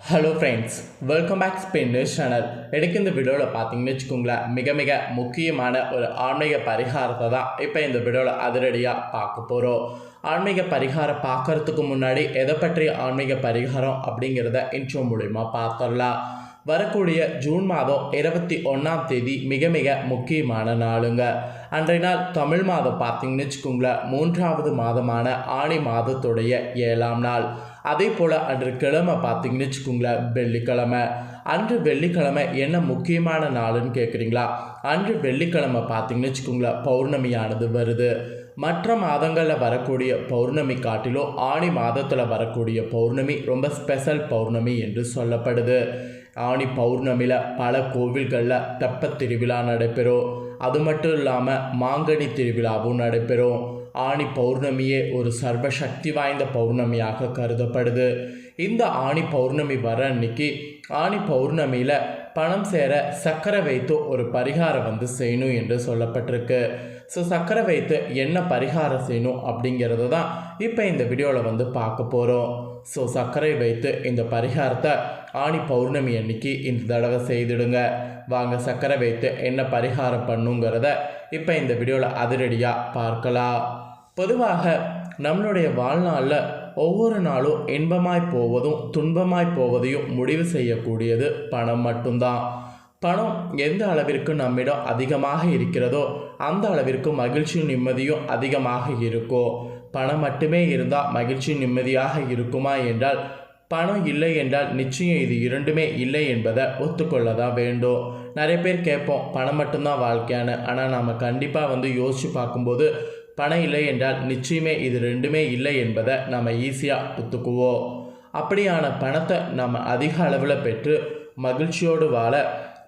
Hello friends welcome back Spain news channel எனக்கு இந்த வீடியோவில் பார்த்தீங்கன்னு வச்சுக்கோங்களேன் மிக மிக முக்கியமான ஒரு ஆன்மீக பரிகாரத்தை தான் இப்போ இந்த வீடியோவில் அதிரடியாக பார்க்க போகிறோம் ஆன்மீக பரிகாரம் பார்க்கறதுக்கு முன்னாடி எதை பற்றிய ஆன்மீக பரிகாரம் அப்படிங்கிறத இன்ட்ரோ மூலிமா பார்த்துடலாம். வரக்கூடிய ஜூன் மாதம் இருபத்தி ஒன்றாம் தேதி மிக மிக முக்கியமான நாளுங்க. அன்றைய நாள் தமிழ் மாதம் பார்த்தீங்கன்னு வச்சுக்கோங்களேன் மூன்றாவது மாதமான ஆணி மாதத்துடைய ஏழாம் நாள். அதே போல் அன்று கிழமை பார்த்தீங்கன்னு வச்சுக்கோங்களேன் வெள்ளிக்கிழமை. அன்று வெள்ளிக்கிழமை என்ன முக்கியமான நாளுன்னு கேட்குறீங்களா அன்று வெள்ளிக்கிழமை பார்த்தீங்கன்னு வச்சுக்கோங்களேன் பௌர்ணமியானது வருது. மற்ற மாதங்களில் வரக்கூடிய பௌர்ணமி காட்டிலும் ஆணி மாதத்தில் வரக்கூடிய பௌர்ணமி ரொம்ப ஸ்பெஷல் பௌர்ணமி என்று சொல்லப்படுது. ஆணி பௌர்ணமியில் பல கோவில்களில் தெப்பத் திருவிழா நடைபெறும். அது மட்டும் இல்லாமல் மாங்கனி திருவிழாவும் நடைபெறும். ஆணி பௌர்ணமியே ஒரு சர்வ சக்தி வாய்ந்த பௌர்ணமியாக கருதப்படுது. இந்த ஆணி பௌர்ணமி வர அன்னைக்கு ஆணி பௌர்ணமியில் பணம் சேர சக்கரை வைத்து ஒரு பரிகாரம் வந்து செய்யணும் என்று சொல்லப்பட்டிருக்கு. ஸோ சக்கரை வைத்து என்ன பரிகாரம் செய்யணும் அப்படிங்கிறது தான் இப்போ இந்த வீடியோவில் வந்து பார்க்க போகிறோம் ஸோ சர்க்கரை வைத்து இந்த பரிகாரத்தை ஆணி பௌர்ணமி அன்னைக்கு இந்த தடவை செய்திடுங்க. வாங்க சர்க்கரை வைத்து என்ன பரிகாரம் பண்ணுங்கிறத இப்போ இந்த வீடியோவில் அதிரடியாக பார்க்கலாம். பொதுவாக நம்மளுடைய வாழ்நாளில் ஒவ்வொரு நாளும் இன்பமாய் போவதும் துன்பமாய் போவதையும் முடிவு செய்யக்கூடியது பணம் மட்டும்தான். பணம் எந்த அளவிற்கு நம்மிடம் அதிகமாக இருக்கிறதோ அந்த அளவிற்கு மகிழ்ச்சியும் நிம்மதியும் அதிகமாக இருக்கும். பணம் மட்டுமே இருந்தால் மகிழ்ச்சி நிம்மதியாக இருக்குமா என்றால் பணம் இல்லை என்றால் நிச்சயம் இது இரண்டுமே இல்லை என்பதை ஒத்துக்கொள்ள தான் வேண்டும். நிறைய பேர் கேட்போம் பணம் மட்டும்தான் வாழ்க்கையான ஆனால் நாம் கண்டிப்பாக வந்து யோசித்து பார்க்கும்போது பணம் இல்லை என்றால் நிச்சயமே இது ரெண்டுமே இல்லை என்பதை நம்ம ஈஸியாக ஒத்துக்குவோம். அப்படியான பணத்தை நம்ம அதிக அளவில் பெற்று மகிழ்ச்சியோடு வாழ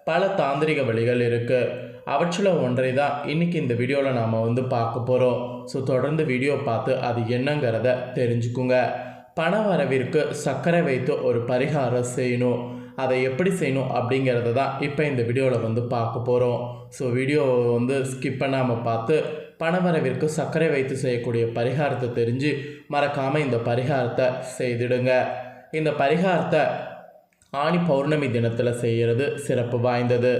பல தாந்திரிக வழிகள் இருக்குது அவற்றில் ஒன்றை தான் இன்றைக்கி இந்த வீடியோவில் நாம் வந்து பார்க்க போகிறோம் ஸோ தொடர்ந்து வீடியோ பார்த்து அது என்னங்கிறத தெரிஞ்சுக்குங்க. பண வரவிற்கு சர்க்கரை வைத்து ஒரு பரிகாரம் செய்யணும். அதை எப்படி செய்யணும் அப்படிங்கிறத தான் இப்போ இந்த வீடியோவில் வந்து பார்க்க போகிறோம் ஸோ வீடியோவை வந்து ஸ்கிப் பண்ணாமல் பார்த்து பணவரவிற்கு சர்க்கரை வைத்து செய்யக்கூடிய பரிகாரத்தை தெரிஞ்சு மறக்காமல் இந்த பரிகாரத்தை செய்திடுங்க. இந்த பரிகாரத்தை ஆணி பௌர்ணமி தினத்தில் செய்கிறது சிறப்பு வாய்ந்தது.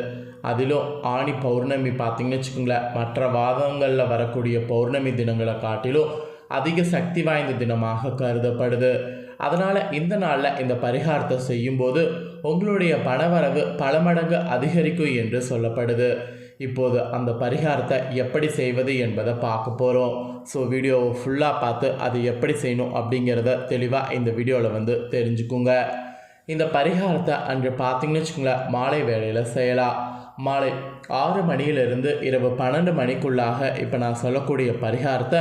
அதிலும் ஆணி பௌர்ணமி பார்த்திங்கன்னு வச்சுக்கோங்களேன் மற்ற வாதங்களில் வரக்கூடிய பௌர்ணமி தினங்களை காட்டிலும் அதிக சக்தி வாய்ந்த தினமாக கருதப்படுது. அதனால் இந்த நாளில் இந்த பரிகாரத்தை செய்யும்போது உங்களுடைய பணவரவு பல மடங்கு அதிகரிக்கும் என்று சொல்லப்படுது. இப்போது அந்த பரிகாரத்தை எப்படி செய்வது என்பதை பார்க்க போகிறோம் ஸோ வீடியோவை ஃபுல்லாக பார்த்து அது எப்படி செய்யணும் அப்படிங்கிறத தெளிவாக இந்த வீடியோவில் வந்து தெரிஞ்சுக்குங்க. இந்த பரிகாரத்தை அன்று பார்த்தீங்கன்னு வச்சுக்கோங்களேன் மாலை வேலையில் செய்யலாம். மாலை ஆறு மணியிலிருந்து இரவு பன்னெண்டு மணிக்குள்ளாக இப்போ நான் சொல்லக்கூடிய பரிகாரத்தை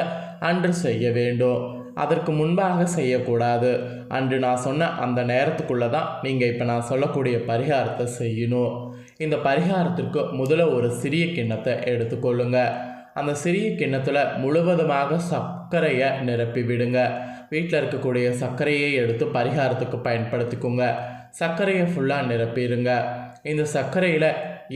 அன்று செய்ய வேண்டும். அதற்கு முன்பாக செய்யக்கூடாது. அன்று நான் சொன்ன அந்த நேரத்துக்குள்ளே தான் நீங்கள் இப்போ நான் சொல்லக்கூடிய பரிகாரத்தை செய்யணும். இந்த பரிகாரத்திற்கு முதல்ல ஒரு சிறிய கிண்ணத்தை எடுத்துக்கொள்ளுங்க. அந்த சிறிய கிண்ணத்தில் முழுவதுமாக சர்க்கரையை நிரப்பி விடுங்க. வீட்டில் இருக்கக்கூடிய சர்க்கரையை எடுத்து பரிகாரத்துக்கு பயன்படுத்திக்கோங்க. சர்க்கரையை ஃபுல்லாக நிரப்பிடுங்க. இந்த சர்க்கரையில்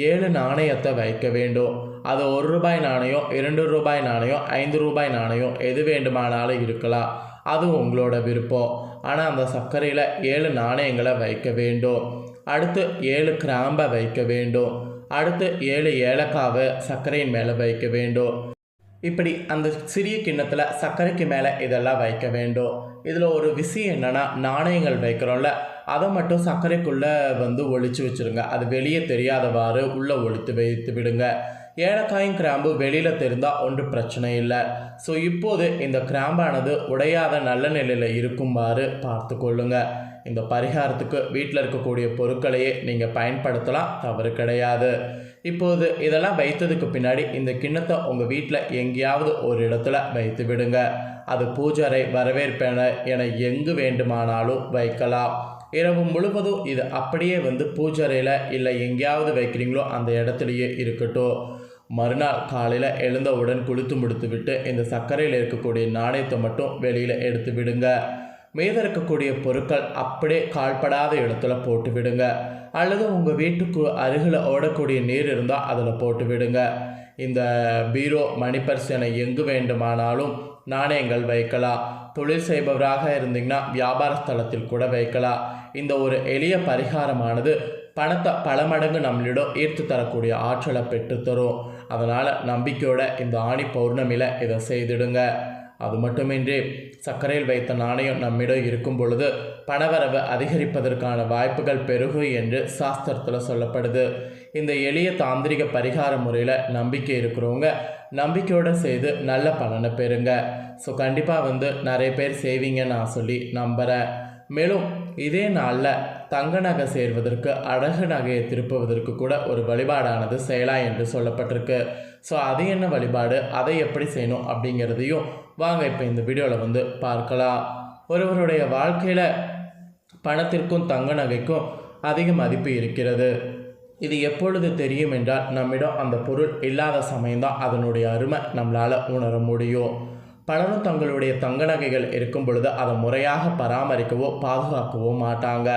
ஏழு நாணயத்தை வைக்க வேண்டும். அது ஒரு ரூபாய் நாணயம் இரண்டு ரூபாய் நாணயம் ஐந்து ரூபாய் நாணயம் எது வேண்டுமானாலும் இருக்கலாம். அது உங்களோட விருப்பம். ஆனால் அந்த சர்க்கரையில் ஏழு நாணயங்களை வைக்க வேண்டும். அடுத்து ஏழு கிராம்பை வைக்க வேண்டும். அடுத்து ஏழு ஏலக்காவை சர்க்கரையின் மேலே வைக்க வேண்டும். இப்படி அந்த சிறிய கிண்ணத்தில் சர்க்கரைக்கு மேலே இதெல்லாம் வைக்க வேண்டும். இதில் ஒரு விஷயம் என்னென்னா நாணயங்கள் வைக்கிறோம்ல அதை மட்டும் சர்க்கரைக்குள்ளே வந்து ஒழிச்சு வச்சுருங்க. அது வெளியே தெரியாதவாறு உள்ளே ஒழித்து வைத்து விடுங்க. ஏலக்காயும் கிராம்பு வெளியில் தெரிந்தால் ஒன்றும் பிரச்சனை இல்லை. ஸோ இப்போது இந்த கிராம்பானது உடையாத நல்ல நிலையில் இருக்குமாறு பார்த்து கொள்ளுங்க. இந்த பரிகாரத்துக்கு வீட்டில் இருக்கக்கூடிய பொருட்களையே நீங்கள் பயன்படுத்தலாம் தவறு கிடையாது. இப்போது இதெல்லாம் வைத்ததுக்கு பின்னாடி இந்த கிண்ணத்தை உங்கள் வீட்டில் எங்கேயாவது ஒரு இடத்துல வைத்து விடுங்க. அது பூஜரை வரவேற்பென என எங்கு வேண்டுமானாலும் வைக்கலாம். இரவு முழுவதும் இது அப்படியே வந்து பூஜரையில் இல்லை எங்கேயாவது வைக்கிறீங்களோ அந்த இடத்துலையே இருக்கட்டும். மறுநாள் காலையில் எழுந்தவுடன் குளித்து முடித்து விட்டு இந்த சர்க்கரையில் இருக்கக்கூடிய நாணயத்தை மட்டும் வெளியில் எடுத்து விடுங்க. மீதம் இருக்கக்கூடிய பொருட்கள் அப்படியே கால்படாத இடத்துல போட்டு விடுங்க அல்லது உங்கள் வீட்டுக்கு அருகில் ஓடக்கூடிய நீர் இருந்தால் அதில் போட்டு விடுங்க இந்த பீரோ மணிப்பர்ஸ் என எங்கு வேண்டுமானாலும் நாணயங்கள் வைக்கலாம். தொழில் செய்பவராக இருந்தீங்கன்னா வியாபார ஸ்தலத்தில் கூட வைக்கலாம். இந்த ஒரு எளிய பரிகாரமானது பணத்தை பல மடங்கு நம்மளிடம் ஈர்த்து தரக்கூடிய ஆற்றலை பெற்றுத்தரும் அதனால் நம்பிக்கையோட இந்த ஆணி பௌர்ணமியில் இதை செய்திடுங்க. அது மட்டுமின்றி சர்க்கரையில் வைத்த நாணயம் நம்மிடம் இருக்கும் பொழுது பணவரவு அதிகரிப்பதற்கான வாய்ப்புகள் பெருகு என்று சாஸ்திரத்தில் சொல்லப்படுது. இந்த எளிய தாந்திரிக பரிகார முறையில் நம்பிக்கை இருக்கிறவங்க நம்பிக்கையோடு செய்து நல்ல பலனை பெறுங்க. ஸோ கண்டிப்பாக வந்து நிறைய பேர் செய்வீங்கன்னு நான் சொல்லி நம்புகிறேன் மேலும் இதே நாளில் தங்க நகை சேர்வதற்கு அழகு நகையை திருப்புவதற்கு கூட ஒரு வழிபாடானது செய்யலாம் என்று சொல்லப்பட்டிருக்கு. ஸோ அது என்ன வழிபாடு? அதை எப்படி செய்யணும் அப்படிங்கிறதையும் வாங்க இப்போ இந்த வீடியோவில் வந்து பார்க்கலாம். ஒருவருடைய வாழ்க்கையில் பணத்திற்கும் தங்க நகைக்கும் அதிக மதிப்பு இருக்கிறது. இது எப்பொழுது தெரியும் என்றால் நம்மிடம் அந்த பொருள் இல்லாத சமயம்தான் அதனுடைய அருமை நம்மளால் உணர முடியும். பலரும் தங்களுடைய தங்க நகைகள் இருக்கும் பொழுது அதை முறையாக பராமரிக்கவோ பாதுகாக்கவோ மாட்டாங்க.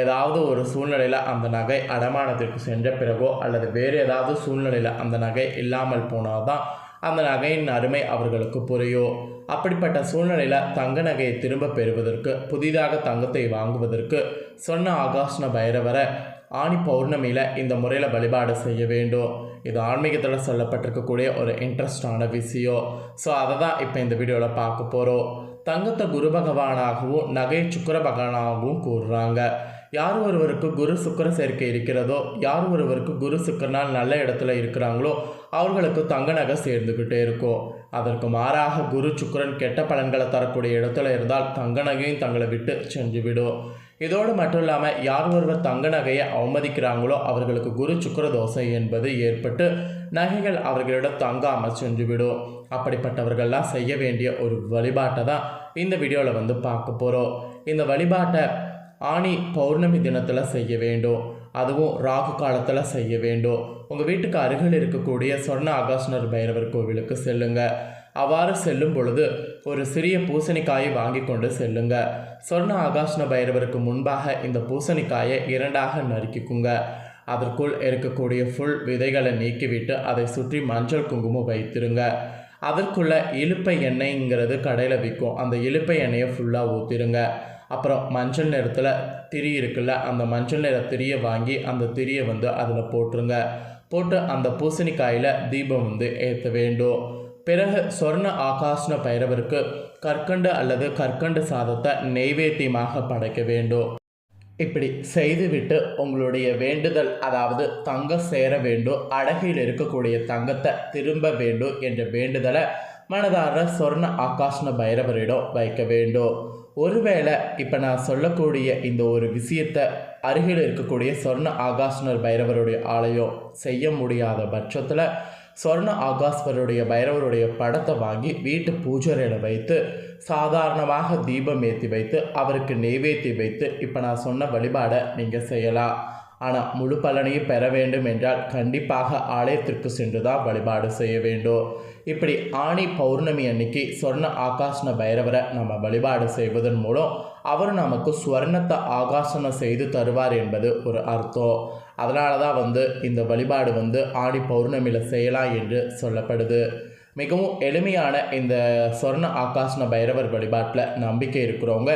ஏதாவது ஒரு சூழ்நிலையில் அந்த நகை அடமானத்திற்கு சென்ற பிறகோ அல்லது வேறு ஏதாவது சூழ்நிலையில் அந்த நகை இல்லாமல் போனால் தான் அந்த நகையின் அருமை அவர்களுக்கு புரியும். அப்படிப்பட்ட சூழ்நிலையில் தங்க நகையை திரும்ப பெறுவதற்கு புதிதாக தங்கத்தை வாங்குவதற்கு சொன்ன ஆகாஷ்ண பைரவரை ஆணி பௌர்ணமியில் இந்த முறையில் வழிபாடு செய்ய வேண்டும். இது ஆன்மீகத்தில் சொல்லப்பட்டிருக்கக்கூடிய ஒரு இன்ட்ரெஸ்டான விஷயம். ஸோ அதை தான் இப்போ இந்த வீடியோவில் பார்க்க போகிறோம் தங்கத்தை குரு பகவானாகவும் நகை சுக்கர பகவானாகவும் கூறுறாங்க. யார் ஒருவருக்கு குரு சுக்கர சேர்க்கை இருக்கிறதோ யார் ஒருவருக்கு குரு சுக்கரனால் நல்ல இடத்துல இருக்கிறாங்களோ அவர்களுக்கு தங்க நகை சேர்ந்துக்கிட்டே இருக்கும். அதற்கு மாறாக குரு சுக்கரன் கெட்ட பலன்களை தரக்கூடிய இடத்துல இருந்தால் தங்க நகையும் தங்களை விட்டு சென்று விடும். இதோடு மட்டும் இல்லாமல் யார் ஒருவர் தங்க நகையை அவமதிக்கிறாங்களோ அவர்களுக்கு குரு சுக்கர தோசை என்பது ஏற்பட்டு நகைகள் அவர்களிடம் தங்காமல் சென்றுவிடும் அப்படிப்பட்டவர்கள்லாம் செய்ய வேண்டிய ஒரு வழிபாட்டை தான் இந்த வீடியோவில் வந்து பார்க்க போகிறோம் இந்த வழிபாட்டை ஆணி பௌர்ணமி தினத்தில் செய்ய வேண்டும். அதுவும் ராகு காலத்தில் செய்ய வேண்டும். உங்கள் வீட்டுக்கு அருகில் இருக்கக்கூடிய சொர்ண ஆகாஷ்ணர் பைரவர் கோவிலுக்கு செல்லுங்கள் அவ்வாறு செல்லும் பொழுது ஒரு சிறிய பூசணிக்காயை வாங்கி கொண்டு செல்லுங்க. சொர்ண ஆகாஷ்ண பைரவருக்கு முன்பாக இந்த பூசணிக்காயை இரண்டாக நறுக்கிக்குங்க. அதற்குள் இருக்கக்கூடிய ஃபுல் விதைகளை நீக்கிவிட்டு அதை சுற்றி மஞ்சள் குங்குமம் வைத்திருங்க. அதற்குள்ள இழுப்பை எண்ணெய்ங்கிறது கடையில் விற்கும். அந்த இழுப்பை எண்ணெயை ஃபுல்லாக ஊற்றிடுங்க அப்புறம் மஞ்சள் நிறத்தில் திரி இருக்குல்ல அந்த மஞ்சள் நிற திரியை வாங்கி அந்த திரியை வந்து அதில் போட்டுருங்க. போட்டு அந்த பூசணிக்காயில் தீபம் வந்து ஏற்ற வேண்டும். பிறகு சொர்ண ஆகாஷ்ண பைரவருக்கு கற்கண்டு அல்லது கற்கண்டு சாதத்தை நெய்வேத்தியமாக படைக்க வேண்டும். இப்படி செய்துவிட்டு உங்களுடைய வேண்டுதல் அதாவது தங்கம் சேர வேண்டும் அடகில் இருக்கக்கூடிய தங்கத்தை திரும்ப வேண்டும் என்ற வேண்டுதலை மனதார சொர்ண ஆகாஷ்ண பைரவரிடம் வைக்க வேண்டும். ஒருவேளை இப்போ நான் சொல்லக்கூடிய இந்த ஒரு விஷயத்தை அருகில் இருக்கக்கூடிய சொர்ண ஆகாஷ்ணர் பைரவருடைய ஆலயம் செய்ய முடியாத பட்சத்தில் சொர்ண ஆகாஸ்வருடைய பைரவருடைய படத்தை வாங்கி வீட்டு பூஜரையில் வைத்து சாதாரணமாக தீபம் ஏற்றி வைத்து அவருக்கு நெய்வேத்தி வைத்து இப்போ நான் சொன்ன வழிபாடை நீங்கள் செய்யலாம். ஆனால் முழு பலனையும் பெற வேண்டும் என்றால் கண்டிப்பாக ஆலயத்திற்கு சென்று தான் வழிபாடு செய்ய வேண்டும். இப்படி ஆணி பௌர்ணமி அன்னைக்கு சொர்ண ஆகாஷ்ண பைரவரை நம்ம வழிபாடு செய்வதன் மூலம் அவர் நமக்கு ஸ்வர்ணத்தை ஆகாசனம் செய்து தருவார் என்பது ஒரு அர்த்தம். அதனால தான் வந்து இந்த வழிபாடு வந்து ஆணி பௌர்ணமியில் செய்யலாம் என்று சொல்லப்படுது. மிகவும் எளிமையான இந்த சொர்ண ஆகாஷ்ண பைரவர் வழிபாட்டில் நம்பிக்கை இருக்கிறவங்க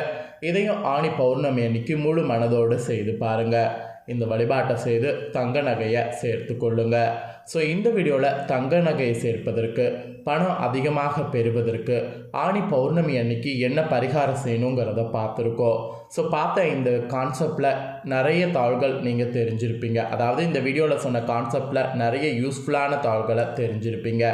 இதையும் ஆணி பௌர்ணமி அன்னைக்கு முழு மனதோடு செய்து பாருங்கள் இந்த வழிபாட்டை செய்து தங்க நகையை சேர்த்து கொள்ளுங்க. ஸோ இந்த வீடியோவில் தங்க நகையை சேர்ப்பதற்கு பணம் அதிகமாக பெறுவதற்கு ஆணி பௌர்ணமி அன்னைக்கு என்ன பரிகாரம் செய்யணுங்கிறத பார்த்துருக்கோம். ஸோ பார்த்த இந்த கான்செப்டில் நிறைய தாள்கள் நீங்கள் தெரிஞ்சிருப்பீங்க. அதாவது இந்த வீடியோவில் சொன்ன கான்செப்டில் நிறைய யூஸ்ஃபுல்லான தாள்களை தெரிஞ்சிருப்பீங்க.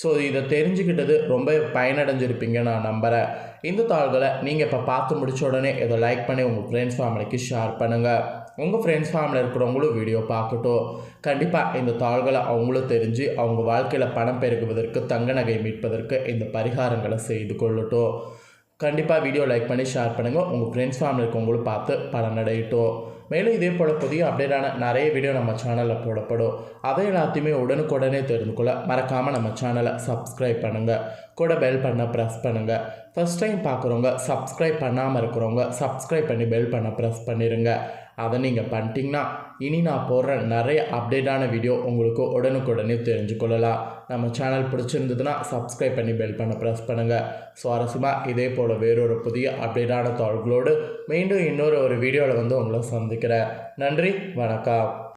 ஸோ இதை தெரிஞ்சுக்கிட்டது ரொம்ப பயனடைஞ்சிருப்பீங்க நான் நம்புகிறேன் இந்த தாள்களை நீங்கள் இப்போ பார்த்து முடிச்ச உடனே இதை லைக் பண்ணி உங்கள் ஃப்ரெண்ட்ஸ் ஃபேமிலிக்கு ஷேர் பண்ணுங்கள் உங்கள் ஃப்ரெண்ட்ஸ் ஃபேமிலியில் இருக்கிறவங்களும் வீடியோ பார்க்கட்டும். கண்டிப்பாக இந்த தாள்களை அவங்களும் தெரிஞ்சு அவங்க வாழ்க்கையில் பணம் பெருகுவதற்கு தங்க நகை மீட்பதற்கு இந்த பரிகாரங்களை செய்து கொள்ளட்டும். கண்டிப்பாக வீடியோ லைக் பண்ணி ஷேர் பண்ணுங்கள் உங்கள் ஃப்ரெண்ட்ஸ் ஃபேமிலி இருக்கவங்களும் பார்த்து பலனடையட்டும். மேலும் இதே போல் புதிய அப்டேட்டான நிறைய வீடியோ நம்ம சேனலில் போடப்படும். அதை எல்லாத்தையுமே உடனுக்குடனே தெரிந்து கொள்ள மறக்காமல் நம்ம சேனலை சப்ஸ்கிரைப் பண்ணுங்கள் கூட பெல் பண்ண ப்ரெஸ் பண்ணுங்கள் ஃபஸ்ட் டைம் பார்க்குறவங்க சப்ஸ்கிரைப் பண்ணாமல் இருக்கிறவங்க சப்ஸ்கிரைப் பண்ணி பெல் பண்ண ப்ரெஸ் பண்ணிடுங்க அதை நீங்கள் பண்ணிட்டீங்கன்னா இனி நான் போடுற நிறைய அப்டேட்டான வீடியோ உங்களுக்கு உடனுக்குடனே தெரிஞ்சுக்கொள்ளலாம் நம்ம சேனல் பிடிச்சிருந்ததுன்னா சப்ஸ்கிரைப் பண்ணி பெல் பண்ண ப்ரெஸ் பண்ணுங்கள் சுவாரஸ்யமாக இதே போல் வேறொரு புதிய அப்டேட்டான தாள்களோடு மீண்டும் இன்னொரு ஒரு வீடியோவில் வந்து உங்களை சந்திக்கிறேன். தெரிவிக்கிறேன் நன்றி வணக்கம்.